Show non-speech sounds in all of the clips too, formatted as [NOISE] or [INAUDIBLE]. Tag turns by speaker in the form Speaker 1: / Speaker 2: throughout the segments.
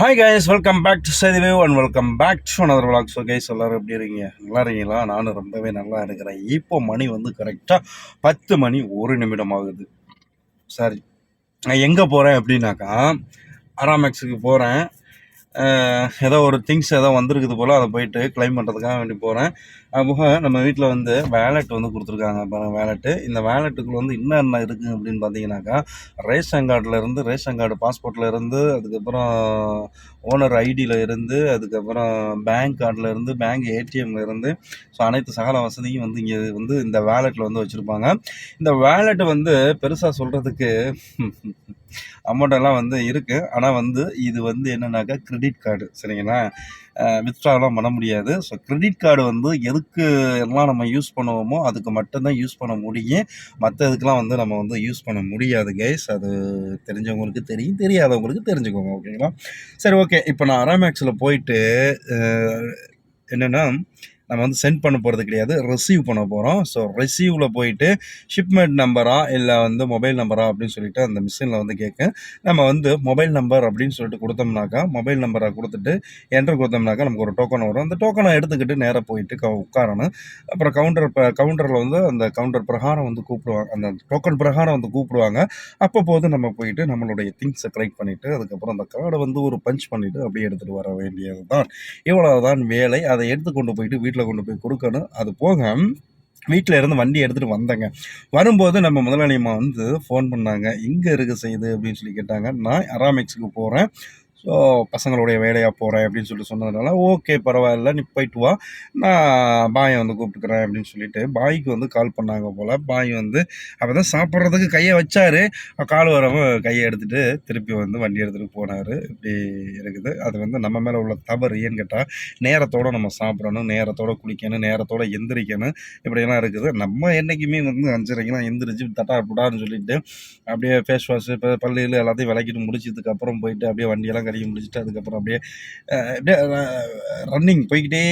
Speaker 1: hi guys welcome back to சேதிவேவ் and welcome back to another vlog so guys எல்லோரும் எப்படி இருக்கீங்க நல்லா இருக்கீங்களா நானும் ரொம்பவே நல்லா இருக்கிறேன் இப்போ மணி வந்து கரெக்டாக பத்து மணி ஒரு நிமிடம் ஆகுது சரி நான் எங்கே போகிறேன் அப்படின்னாக்கா அராமேக்ஸுக்கு போகிறேன் ஏதோ ஒரு திங்ஸ் ஏதோ வந்திருக்குது போல் அதை போயிட்டு கிளைம் பண்ணுறதுக்காக வேண்டி போகிறேன் அதுபோக நம்ம வீட்டில் வந்து வேலெட் வந்து கொடுத்துருக்காங்க பாருங்கள் வேலெட்டு இந்த வேலெட்டுக்குள்ள வந்து என்னென்ன இருக்குது அப்படின்னு பார்த்தீங்கன்னாக்கா ரேஷன் கார்டிலேருந்து ரேஷன் கார்டு பாஸ்போர்ட்லேருந்து அதுக்கப்புறம் ஓனர் ஐடியில் இருந்து அதுக்கப்புறம் பேங்க் கார்டிலேருந்து பேங்க் ஏடிஎம்லேருந்து ஸோ அனைத்து சகல வசதியும் வந்து இங்கே வந்து இந்த வேலெட்டில் வந்து வச்சுருப்பாங்க இந்த வேலெட்டு வந்து பெருசாக சொல்கிறதுக்கு [LAUGHS] அமௌண்ட்டெல்லாம் வந்து இருக்குது ஆனால் வந்து இது வந்து என்னென்னாக்கா கிரெடிட் கார்டு சரிங்களா வித்ட்ராலாம் பண்ண முடியாது ஸோ கிரெடிட் கார்டு வந்து எதுக்கு எல்லாம் நம்ம யூஸ் பண்ணுவோமோ அதுக்கு மட்டும்தான் யூஸ் பண்ண முடியும் மற்ற இதுக்கெலாம் வந்து நம்ம வந்து யூஸ் பண்ண முடியாது கைஸ் அது தெரிஞ்சவங்களுக்கு தெரியும் தெரியாதவங்களுக்கு தெரிஞ்சுக்கோங்க ஓகேங்களா சரி ஓகே இப்போ நான் அராமேக்ஸில் போயிட்டு என்னென்னா நம்ம வந்து சென்ட் பண்ண போகிறது கிடையாது ரிசீவ் பண்ண போகிறோம் ஸோ ரிசீவில் போயிட்டு ஷிப்மெண்ட் நம்பரா இல்லை வந்து மொபைல் நம்பரா அப்படின்னு சொல்லிட்டு அந்த மிஷினில் வந்து கேட்க நம்ம வந்து மொபைல் நம்பர் அப்படின்னு சொல்லிட்டு கொடுத்தோம்னாக்கா மொபைல் நம்பரை கொடுத்துட்டு என்ட்ரு கொடுத்தோம்னாக்கா நமக்கு ஒரு டோக்கன் வரும் அந்த டோக்கனை எடுத்துக்கிட்டு நேராக போயிட்டு க உட்காரணும் அப்புறம் கவுண்டர் கவுண்டரில் வந்து அந்த கவுண்டர் பிரகாரம் வந்து கூப்பிடுவாங்க அந்த டோக்கன் பிரகாரம் வந்து கூப்பிடுவாங்க அப்போ போது நம்ம போயிட்டு நம்மளுடைய திங்ஸை கலெக்ட் பண்ணிவிட்டு அதுக்கப்புறம் அந்த கார்டை வந்து ஒரு பஞ்ச் பண்ணிவிட்டு அப்படியே எடுத்துகிட்டு வர வேண்டியது தான் இவ்வளோ தான் வேலை அதை எடுத்து கொண்டு போயிட்டு வீட்டில் வீட்டில் கொண்டு போய் கொடுக்கணும் அது போக வீட்டில் இருந்து வண்டி எடுத்துகிட்டு வந்தேங்க வரும்போது நம்ம முதலாளியம்மா வந்து ஃபோன் பண்ணாங்க இங்கே இருக்க செய்யுது அப்படின்னு சொல்லி கேட்டாங்க நான் அராமிக்ஸுக்கு போகிறேன் ஸோ பசங்களுடைய வேலையாக போகிறேன் அப்படின்னு சொல்லிட்டு சொன்னதுனால ஓகே பரவாயில்ல நீ போயிட்டு வா நான் பாயை வந்து கூப்பிட்டுக்கிறேன் அப்படின்னு சொல்லிட்டு பாய்க்கு வந்து கால் பண்ணாங்க போல் பாய் வந்து அப்போ தான் சாப்பிட்றதுக்கு கையை வச்சார் கால் வரவன் கையை எடுத்துகிட்டு திருப்பி வந்து வண்டி எடுத்துகிட்டு போனார் இப்படி இருக்குது அது வந்து நம்ம மேலே உள்ள தவறு ஏன்னு கேட்டால் நேரத்தோடு நம்ம சாப்பிடணும் நேரத்தோடு குளிக்கணும் நேரத்தோடு எந்திரிக்கணும் இப்படியெல்லாம் இருக்குது நம்ம என்றைக்குமே வந்து அஞ்சரைக்கெலாம் எந்திரிச்சு தட்டா புட்டான்னு சொல்லிட்டு அப்படியே ஃபேஸ் இப்போ பள்ளியில் எல்லாத்தையும் விளக்கிட்டு முடிச்சதுக்கப்புறம் போயிட்டு அப்படியே வண்டியெல்லாம் கழுவி முடிச்சுட்டு அதுக்கப்புறம் அப்படியே அப்படியே ரன்னிங் போய்கிட்டே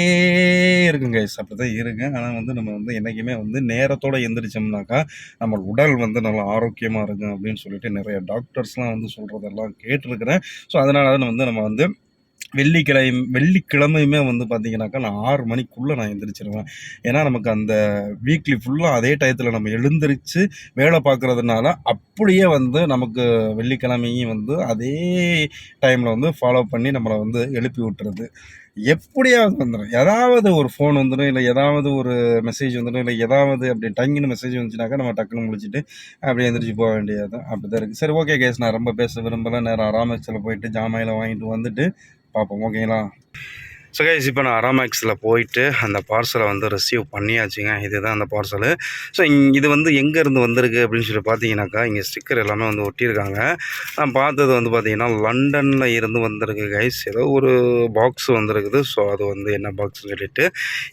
Speaker 1: இருக்குங்க அப்படி தான் இருங்க ஆனால் வந்து நம்ம வந்து என்றைக்குமே வந்து நேரத்தோடு எந்திரிச்சோம்னாக்கா நம்ம உடல் வந்து நல்லா ஆரோக்கியமாக இருக்கும் அப்படின்னு சொல்லிட்டு நிறைய டாக்டர்ஸ்லாம் வந்து சொல்கிறதெல்லாம் கேட்டிருக்கிறேன் ஸோ அதனால வந்து நம்ம வந்து வெள்ளிக்கிழமை வெள்ளிக்கிழமையுமே வந்து பார்த்தீங்கன்னாக்கா நான் ஆறு மணிக்குள்ளே நான் எழுந்திரிச்சிருவேன் ஏன்னா நமக்கு அந்த வீக்லி ஃபுல்லாக அதே டயத்தில் நம்ம எழுந்திரிச்சு வேலை பார்க்குறதுனால அப்படியே வந்து நமக்கு வெள்ளிக்கிழமையும் வந்து அதே டைமில் வந்து ஃபாலோ பண்ணி நம்மளை வந்து எழுப்பி விட்டுறது எப்படியாவது வந்துடும் ஏதாவது ஒரு ஃபோன் வந்துடும் இல்லை ஏதாவது ஒரு மெசேஜ் வந்துடும் இல்லை ஏதாவது அப்படி டங்கின்னு மெசேஜ் வந்துச்சுனாக்கா நம்ம டக்குன்னு முடிச்சுட்டு அப்படியே எந்திரிச்சு போக வேண்டியது தான் அப்படி தான் இருக்குது சரி ஓகே கேஸ் நான் ரொம்ப பேச விரும்பலை நேரம் ஆராமச்சில் போயிட்டு ஜாமையில் வாங்கிட்டு வந்துட்டு பார்ப்போம் ஓகேங்களா ஸோ கைஸ் இப்போ நான் அராமேக்ஸில் போயிட்டு அந்த பார்சலை வந்து ரிசீவ் பண்ணியாச்சுங்க இதுதான் அந்த பார்சலு ஸோ இது வந்து எங்கேருந்து வந்திருக்கு அப்படின்னு சொல்லி பார்த்தீங்கன்னாக்கா இங்கே ஸ்டிக்கர் எல்லாமே வந்து ஒட்டியிருக்காங்க நான் பார்த்தது வந்து பார்த்தீங்கன்னா லண்டனில் இருந்து வந்திருக்கு கைஸ் ஏதோ ஒரு பாக்ஸ் வந்துருக்குது ஸோ அது வந்து என்ன பாக்ஸ்னு சொல்லிட்டு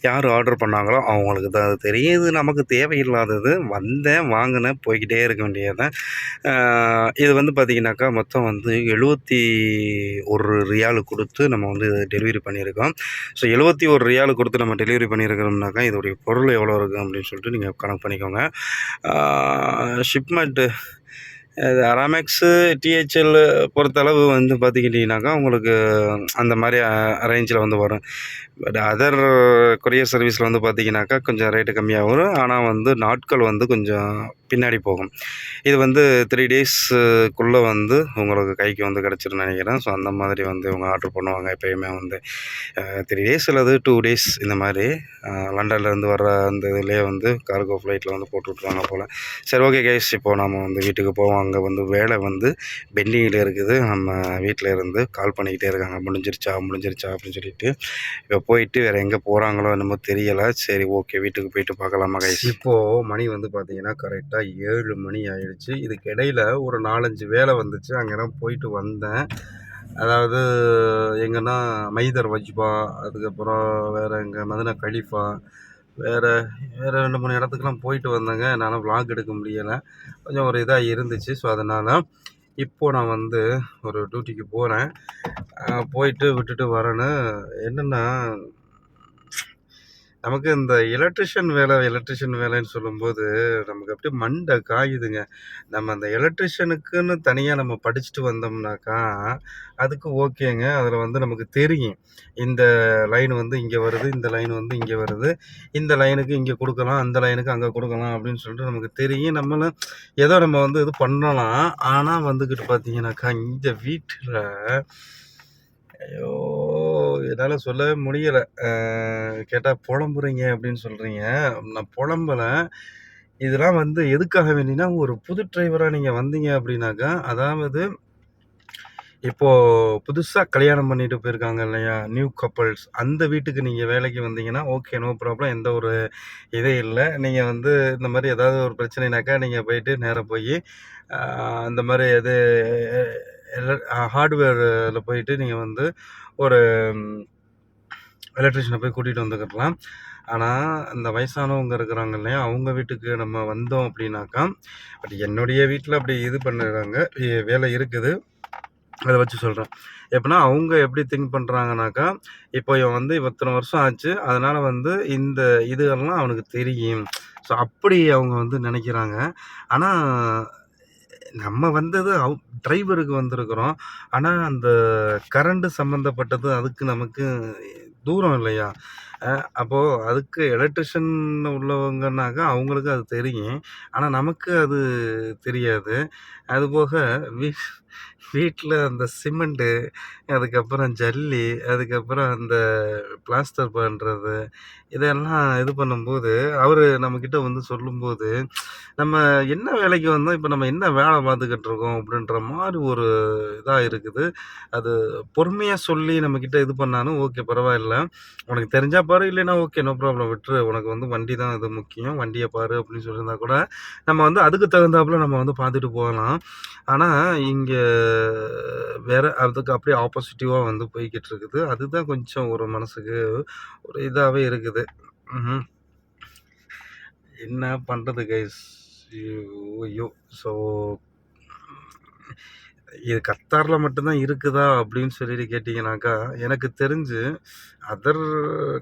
Speaker 1: யார் ஆர்டர் பண்ணாங்களோ அவங்களுக்கு தான் அது தெரியுது நமக்கு தேவையில்லாதது வந்தேன் வாங்கினேன் போய்கிட்டே இருக்க வேண்டியது இது வந்து பார்த்திங்கனாக்கா மொத்தம் வந்து எழுபத்தி ஒரு ரியாலு கொடுத்து நம்ம வந்து டெலிவரி பண்ணியிருக்கோம் இருக்கும் ஸோ எழுபத்தி ஒரு ரியால் கொடுத்து நம்ம டெலிவரி பண்ணியிருக்கிறோம்னாக்கா இதோடைய பொருள் எவ்வளோ இருக்குது அப்படின்னு சொல்லிட்டு நீங்கள் கணக்கு பண்ணிக்கோங்க ஷிப்மெண்ட்டு இது அராமேக்ஸு டிஹெச்எல் பொறுத்தளவு வந்து பார்த்துக்கிட்டிங்கனாக்கா உங்களுக்கு அந்த மாதிரி ரேஞ்சில் வந்து வரும் பட் அதர் கொரியர் சர்வீஸில் வந்து பார்த்திங்கனாக்கா கொஞ்சம் ரேட்டு கம்மியாக வரும் ஆனால் வந்து நாட்கள் வந்து கொஞ்சம் பின்னாடி போகும் இது வந்து த்ரீ டேஸுக்குள்ளே வந்து உங்களுக்கு கைக்கு வந்து கிடச்சிருன்னு நினைக்கிறேன் ஸோ அந்த மாதிரி வந்து இவங்க ஆர்டர் பண்ணுவாங்க எப்போயுமே வந்து த்ரீ டேஸ் அல்லது டூ டேஸ் இந்த மாதிரி லண்டன்லேருந்து வர்ற அந்த இதுலேயே வந்து கார்கோ ஃப்ளைட்டில் வந்து போட்டு விட்ருவாங்க போல் சரி ஓகே கேஸ் இப்போது நம்ம வந்து வீட்டுக்கு போவோம் அங்கே வந்து வேலை வந்து பெண்டிங்கில் இருக்குது நம்ம வீட்டில் இருந்து கால் பண்ணிக்கிட்டே இருக்காங்க முடிஞ்சிருச்சா முடிஞ்சிருச்சா அப்படின்னு சொல்லிட்டு இப்போ போயிட்டு வேறு எங்கே போகிறாங்களோ என்னமோ தெரியலை சரி ஓகே வீட்டுக்கு போயிட்டு பார்க்கலாமா கைஸ் இப்போது மணி வந்து பாத்தீங்கன்னா கரெக்டாக ஏழு மணி ஆயிடுச்சு இதுக்கு இடையில ஒரு நாலஞ்சு வேலை வந்துச்சு அங்கெல்லாம் போயிட்டு வந்தேன் அதாவது எங்கன்னா மைதர் வஜ்பா அதுக்கப்புறம் வேறு எங்கே மதுனா கலிஃபா வேறு வேறு ரெண்டு மூணு இடத்துக்குலாம் போயிட்டு வந்தேங்க என்னால் விளாக் எடுக்க முடியலை கொஞ்சம் ஒரு இதாக இருந்துச்சு ஸோ அதனால் இப்போது நான் வந்து ஒரு டியூட்டிக்கு போகிறேன் போயிட்டு விட்டுட்டு வரேன்னு என்னென்னா நமக்கு இந்த எலக்ட்ரிஷியன் வேலை எலக்ட்ரிஷியன் வேலைன்னு சொல்லும்போது நமக்கு அப்படியே மண்டை காயுதுங்க நம்ம அந்த எலக்ட்ரிஷியனுக்குன்னு தனியாக நம்ம படிச்சுட்டு வந்தோம்னாக்கா அதுக்கு ஓகேங்க அதில் வந்து நமக்கு தெரியும் இந்த லைன் வந்து இங்கே வருது இந்த லைன் வந்து இங்கே வருது இந்த லைனுக்கு இங்கே கொடுக்கலாம் அந்த லைனுக்கு அங்கே கொடுக்கலாம் அப்படின்னு சொல்லிட்டு நமக்கு தெரியும் நம்மளும் ஏதோ நம்ம வந்து இது பண்ணலாம் ஆனால் வந்துக்கிட்டு பார்த்தீங்கன்னாக்கா இந்த வீட்டில் ஐயோ என்னால் சொல்ல முடியலை கேட்டால் புலம்புறீங்க அப்படின்னு சொல்கிறீங்க நான் புலம்பலை இதெல்லாம் வந்து எதுக்காக வேண்டினா ஒரு புது டிரைவராக நீங்கள் வந்தீங்க அப்படின்னாக்கா அதாவது இப்போது புதுசாக கல்யாணம் பண்ணிட்டு போயிருக்காங்க இல்லையா நியூ கப்பல்ஸ் அந்த வீட்டுக்கு நீங்கள் வேலைக்கு வந்தீங்கன்னா ஓகே நோ ப்ராப்ளம் எந்த ஒரு இதே இல்லை நீங்கள் வந்து இந்த மாதிரி ஏதாவது ஒரு பிரச்சனைனாக்கா நீங்கள் போயிட்டு நேராக போய் அந்த மாதிரி எது ஹார்ட்வேரில் போயிட்டு நீங்கள் வந்து ஒரு எலக்ட்ரிஷனை போய் கூட்டிகிட்டு வந்துக்கலாம் ஆனால் இந்த வயசானவங்க இருக்கிறாங்க இல்லையா அவங்க வீட்டுக்கு நம்ம வந்தோம் அப்படின்னாக்கா பட் என்னுடைய வீட்டில் அப்படி இது பண்ணுறாங்க வேலை இருக்குது அதை வச்சு சொல்கிறேன் எப்படின்னா அவங்க எப்படி திங்க் பண்ணுறாங்கனாக்கா இப்போ இவன் வந்து இத்தனை வருஷம் ஆச்சு அதனால் வந்து இந்த இதுகள்லாம் அவனுக்கு தெரியும் ஸோ அப்படி அவங்க வந்து நினைக்கிறாங்க ஆனால் நம்ம வந்தது டிரைவருக்கு வந்திருக்கிறோம் ஆனால் அந்த கரண்ட்டு சம்மந்தப்பட்டது அதுக்கு நமக்கு தூரம் இல்லையா அப்போது அதுக்கு எலக்ட்ரிஷன் உள்ளவங்கனாக்கா அவங்களுக்கு அது தெரியும் ஆனால் நமக்கு அது தெரியாது அதுபோக வீ வீட்டில் அந்த சிமெண்ட்டு அதுக்கப்புறம் ஜல்லி அதுக்கப்புறம் அந்த பிளாஸ்டர் பண்ணுறது இதெல்லாம் இது பண்ணும்போது அவர் நம்மக்கிட்ட வந்து சொல்லும்போது நம்ம என்ன வேலைக்கு வந்தோம் இப்போ நம்ம என்ன வேலை பார்த்துக்கிட்டு இருக்கோம் அப்படின்ற மாதிரி ஒரு இதாக இருக்குது அது பொறுமையாக சொல்லி நம்மக்கிட்ட இது பண்ணாலும் ஓகே பரவாயில்ல உனக்கு தெரிஞ்சால் பாரு இல்லைன்னா ஓகே நோ ப்ராப்ளம் விட்டுரு உனக்கு வந்து வண்டி தான் இது முக்கியம் வண்டியை பாரு அப்படின்னு சொல்லியிருந்தா கூட நம்ம வந்து அதுக்கு தகுந்தாப்புல நம்ம வந்து பார்த்துட்டு போகலாம் ஆனால் இங்கே வேறு அதுக்கு அப்படியே ஆப்போசிட்டிவாக வந்து போய்கிட்டு இருக்குது அதுதான் கொஞ்சம் ஒரு மனசுக்கு ஒரு இதாகவே இருக்குது என்ன பண்ணுறது கைஸ் ஐயோ ஸோ இது கத்தாரில் மட்டும்தான் இருக்குதா அப்படின்னு சொல்லிட்டு கேட்டிங்கனாக்கா எனக்கு தெரிஞ்சு அதர்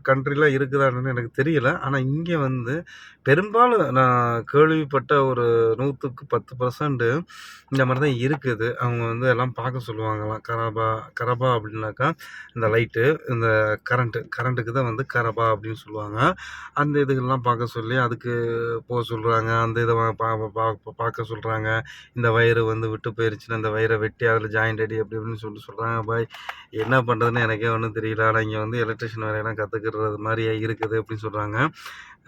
Speaker 1: கண்ட்ரிலாம் இருக்குதான்னு எனக்கு தெரியல ஆனால் இங்கே வந்து பெரும்பாலும் நான் கேள்விப்பட்ட ஒரு நூற்றுக்கு பத்து பர்சன்ட்டு இந்த மாதிரி தான் இருக்குது அவங்க வந்து எல்லாம் பார்க்க சொல்லுவாங்களாம் கரபா கரபா அப்படின்னாக்கா இந்த லைட்டு இந்த கரண்ட்டு கரண்ட்டுக்கு தான் வந்து கரபா அப்படின்னு சொல்லுவாங்க அந்த இதுகள்லாம் பார்க்க சொல்லி அதுக்கு போக சொல்கிறாங்க அந்த இதை பார்க்க சொல்கிறாங்க இந்த வயிறு வந்து விட்டு போயிருச்சுன்னா அந்த வயிறை வெட்டி அதில் ஜாயிண்ட் அடி அப்படி அப்படின்னு சொல்லி சொல்கிறாங்க பாய் என்ன பண்ணுறதுன்னு எனக்கே ஒன்றும் தெரியல ஆனால் இங்கே வந்து எலக்ட்ரிஷியன் வேலையெல்லாம் கற்றுக்கிறது மாதிரியே இருக்குது அப்படின்னு சொல்கிறாங்க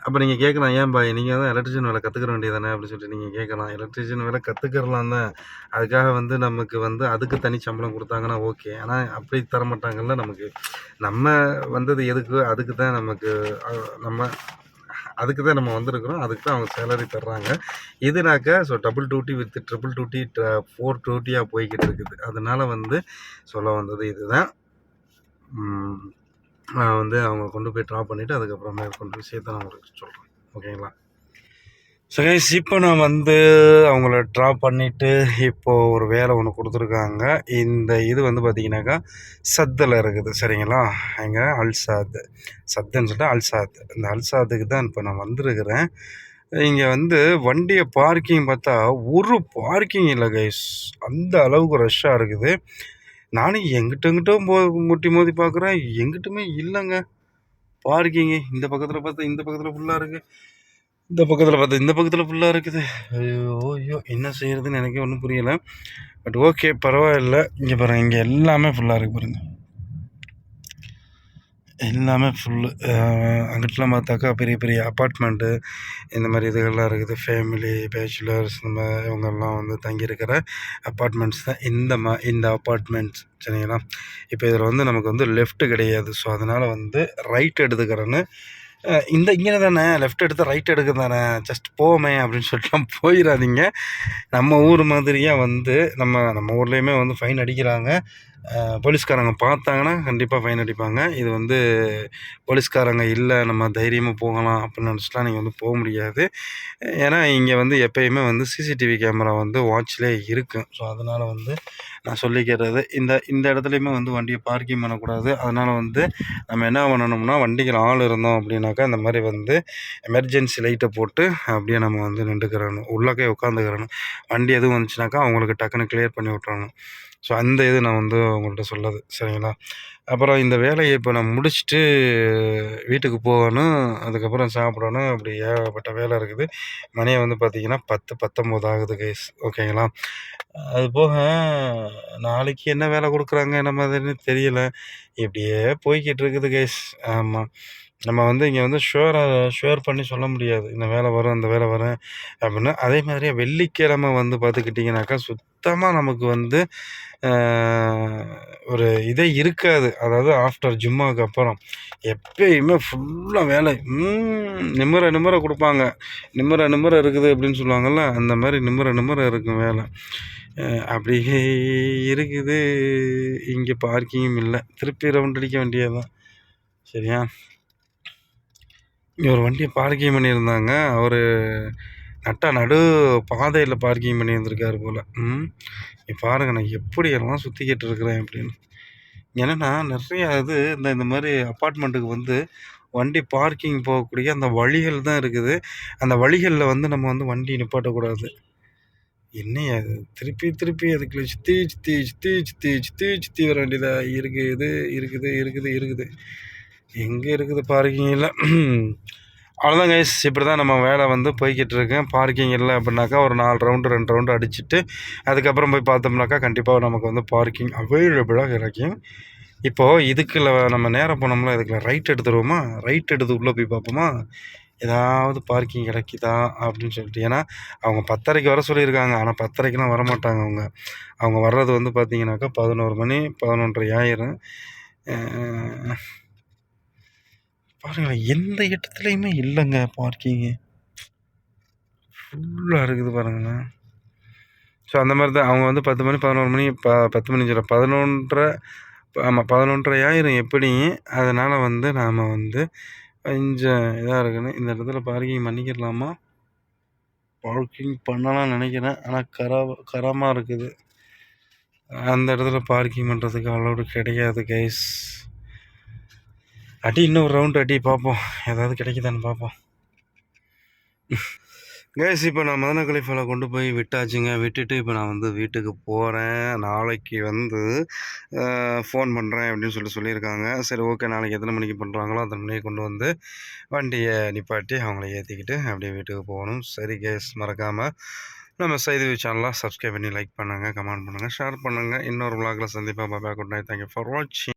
Speaker 1: அப்போ நீங்கள் கேட்கலாம் பாய் நீங்கள் தான் எலக்ட்ரிஷியன் வேலை கற்றுக்க வேண்டியது தானே அப்படின்னு சொல்லிட்டு நீங்கள் கேட்கலாம் எலக்ட்ரிஷியன் வேலை கற்றுக்கிறலாம் தான் அதுக்காக வந்து நமக்கு வந்து அதுக்கு தனி சம்பளம் கொடுத்தாங்கன்னா ஓகே ஆனால் அப்படி தர மாட்டாங்கல்ல நமக்கு நம்ம வந்தது எதுக்கு அதுக்கு தான் நமக்கு நம்ம அதுக்கு தான் நம்ம வந்திருக்கிறோம் அதுக்கு தான் அவங்க சேலரி தர்றாங்க இதுனாக்கா so double duty with triple duty ட்ர ஃபோர் டூட்டியாக போய்கிட்டு இருக்குது அதனால் வந்து சொல்ல வந்தது இதுதான் நான் வந்து அவங்க கொண்டு போய் ட்ரா பண்ணிவிட்டு அதுக்கப்புறம் மேற்கொண்டு சேர்த்து நான் உங்களுக்கு சொல்கிறேன் ஓகேங்களா ஸோ இப்போ நான் வந்து அவங்கள ட்ரா பண்ணிவிட்டு இப்போது ஒரு வேலை ஒன்று கொடுத்துருக்காங்க இந்த இது வந்து பார்த்திங்கனாக்கா சத்தில் இருக்குது சரிங்களா எங்கே அல்சாத்து சத்துன்னு சொல்லிட்டு அல்சாத்து இந்த அல்சாத்துக்கு தான் இப்போ நான் வந்திருக்கிறேன் இங்கே வந்து வண்டியை பார்க்கிங் பார்த்தா ஒரு பார்க்கிங் இல்லை கைஸ் அந்த அளவுக்கு ரஷ்ஷாக இருக்குது நானும் எங்கிட்ட எங்கிட்டோ போ முட்டி மோதி பார்க்குறேன் எங்கிட்டுமே இல்லைங்க பார்க்கிங்க இந்த பக்கத்தில் பார்த்தா இந்த பக்கத்தில் ஃபுல்லாக இருக்குது இந்த பக்கத்தில் பார்த்தா இந்த பக்கத்தில் ஃபுல்லாக இருக்குது ஐயோ ஐயோ என்ன செய்கிறதுன்னு எனக்கே ஒன்றும் புரியலை பட் ஓகே பரவாயில்ல இங்கே பாருங்கள் இங்கே எல்லாமே ஃபுல்லாக இருக்குது பாருங்கள் எல்லாமே ஃபுல்லு அங்கிட்டலாம் பார்த்தாக்கா பெரிய பெரிய அப்பார்ட்மெண்ட்டு இந்த மாதிரி இதுகள்லாம் இருக்குது ஃபேமிலி பேச்சுலர்ஸ் இந்த மாதிரி இவங்கெல்லாம் வந்து தங்கியிருக்கிற அப்பார்ட்மெண்ட்ஸ் தான் இந்த மா இந்த அப்பார்ட்மெண்ட்ஸ் சரிங்களா இப்போ இதில் வந்து நமக்கு வந்து லெஃப்ட்டு கிடையாது ஸோ அதனால் வந்து ரைட் எடுத்துக்கிறேன்னு இந்த இங்கே தானே லெஃப்ட் எடுத்து ரைட் எடுக்க தானே ஜஸ்ட் போமே அப்படின்னு சொல்லிட்டுலாம் [LAUGHS] போயிடாதீங்க நம்ம ஊர் மாதிரியாக வந்து நம்ம நம்ம ஊர்லேயுமே வந்து ஃபைன் அடிக்கிறாங்க போலீஸ்காரங்க பார்த்தாங்கன்னா கண்டிப்பாக ஃபைன் அடிப்பாங்க இது வந்து போலீஸ்காரங்க இல்லை நம்ம தைரியமாக போகலாம் அப்படின்னு நினச்சிட்டா நீங்கள் வந்து போக முடியாது ஏன்னா இங்கே வந்து எப்பயுமே வந்து சிசிடிவி கேமரா வந்து வாட்ச்லேயே இருக்கும் ஸோ அதனால் வந்து நான் சொல்லிக்கிறது இந்த இந்த இடத்துலையுமே வந்து வண்டியை பார்க்கிங் பண்ணக்கூடாது அதனால் வந்து நம்ம என்ன பண்ணணும்னா வண்டிக்கு ஆள் இருந்தோம் அப்படின்னாக்கா இந்த மாதிரி வந்து எமர்ஜென்சி லைட்டை போட்டு அப்படியே நம்ம வந்து நின்றுக்கிறணும் உள்ளக்கே உட்காந்துக்கிறணும் வண்டி எதுவும் வந்துச்சுனாக்கா அவங்களுக்கு டக்குன்னு கிளியர் பண்ணி விட்றணும் ஸோ அந்த இது நான் வந்து உங்கள்கிட்ட சொல்லுது சரிங்களா அப்புறம் இந்த வேலையை இப்போ நான் முடிச்சுட்டு வீட்டுக்கு போகணும் அதுக்கப்புறம் சாப்பிடணும் அப்படி ஏகப்பட்ட வேலை இருக்குது மணியை வந்து பார்த்திங்கன்னா பத்து பத்தொம்போது ஆகுது கைஸ் ஓகேங்களா அது போக நாளைக்கு என்ன வேலை கொடுக்குறாங்க என்ன மாதிரின்னு தெரியல இப்படியே போய்கிட்டு இருக்குது கைஸ் ஆமாம் நம்ம வந்து இங்கே வந்து ஷுவராக ஷுவர் பண்ணி சொல்ல முடியாது இந்த வேலை வரும் அந்த வேலை வரும் அப்படின்னா அதே மாதிரியே வெள்ளிக்கிழமை வந்து பார்த்துக்கிட்டிங்கனாக்கா சுத்தமாக நமக்கு வந்து ஒரு இதே இருக்காது அதாவது ஆஃப்டர் ஜும்மாவுக்கு அப்புறம் எப்பயுமே ஃபுல்லாக வேலை நிம்மர நிம்மர கொடுப்பாங்க நிம்மர நிம்மர இருக்குது அப்படின்னு சொல்லுவாங்கள்ல அந்த மாதிரி நிம்மர நிம்மர இருக்கும் வேலை அப்படி இருக்குது இங்கே பார்க்கிங்கும் இல்லை திருப்பி ரவுண்ட் அடிக்க வேண்டியது தான் சரியா ஒரு வண்டியை பார்க்கிங் பண்ணியிருந்தாங்க அவர் நட்ட நடு பாதையில் பார்க்கிங் பண்ணியிருந்திருக்காரு போல் ம் பாருங்க நான் எப்படி எல்லாம் சுற்றிக்கிட்டு இருக்கிறேன் அப்படின்னு என்னென்னா நிறையா இது இந்த இந்த மாதிரி அப்பார்ட்மெண்ட்டுக்கு வந்து வண்டி பார்க்கிங் போகக்கூடிய அந்த வழிகள் தான் இருக்குது அந்த வழிகளில் வந்து நம்ம வந்து வண்டி நிப்பாட்டக்கூடாது என்னையா அது திருப்பி திருப்பி அதுக்குள்ள சுற்றி சுற்றி சுற்றி சுற்றி சுற்றி சுற்றி வர வேண்டியதாக இருக்குது இருக்குது இருக்குது இருக்குது இருக்குது எங்கே இருக்குது பார்க்கிங் இல்லை அவ்வளோதான் கைஸ் இப்படி தான் நம்ம வேலை வந்து போய்கிட்டு இருக்கேன் பார்க்கிங் இல்லை அப்படின்னாக்கா ஒரு நாலு ரவுண்டு ரெண்டு ரவுண்டு அடிச்சுட்டு அதுக்கப்புறம் போய் பார்த்தோம்னாக்கா கண்டிப்பாக நமக்கு வந்து பார்க்கிங் அவைலபிளாக கிடைக்கும் இப்போது இதுக்குள்ள நம்ம நேரம் போனோம்னா இதுக்குள்ள ரைட் எடுத்துருவோமா ரைட் எடுத்து உள்ளே போய் பார்ப்போமா ஏதாவது பார்க்கிங் கிடைக்குதா அப்படின்னு சொல்லிட்டு ஏன்னா அவங்க பத்தரைக்கு வர சொல்லியிருக்காங்க ஆனால் பத்தரைக்கெலாம் வரமாட்டாங்க அவங்க அவங்க வர்றது வந்து பார்த்திங்கனாக்கா பதினோரு மணி பதினொன்றரை ஆயிரம் பாருங்களேன் எந்த இடத்துலையுமே இல்லைங்க பார்க்கிங்கு ஃபுல்லாக இருக்குது பாருங்களேன் ஸோ அந்த மாதிரி தான் அவங்க வந்து பத்து மணி பதினோரு மணி ப பத்து மணி சொல்ல பதினொன்றரை ஆமாம் பதினொன்றரை ஆயிரம் எப்படி அதனால் வந்து நாம் வந்து கொஞ்சம் இதாக இருக்குன்னு இந்த இடத்துல பார்க்கிங் பண்ணிக்கிடலாமா பார்க்கிங் பண்ணலாம்னு நினைக்கிறேன் ஆனால் கரா கரமாக இருக்குது அந்த இடத்துல பார்க்கிங் பண்ணுறதுக்கு அலோடு கிடையாது கைஸ் அடி இன்னும் ஒரு ரவுண்ட் அடி பார்ப்போம் ஏதாவது கிடைக்குதான்னு பார்ப்போம் கேஸ் இப்போ நான் மதன கலிஃபால கொண்டு போய் விட்டாச்சுங்க விட்டுட்டு இப்போ நான் வந்து வீட்டுக்கு போகிறேன் நாளைக்கு வந்து ஃபோன் பண்ணுறேன் அப்படின்னு சொல்லி சொல்லியிருக்காங்க சரி ஓகே நாளைக்கு எத்தனை மணிக்கு பண்ணுறாங்களோ அத்தனை மணிக்கு கொண்டு வந்து வண்டியை நிப்பாட்டி அவங்கள ஏற்றிக்கிட்டு அப்படியே வீட்டுக்கு போகணும் சரி கேஸ் மறக்காமல் நம்ம செய்தி சேனலாக சப்ஸ்கிரைப் பண்ணி லைக் பண்ணுங்கள் கமெண்ட் பண்ணுங்கள் ஷேர் பண்ணுங்கள் இன்னொரு விளாகில் சந்திப்பாக பாபா குட் நைட் தேங்க்யூ ஃபார் வாட்சிங்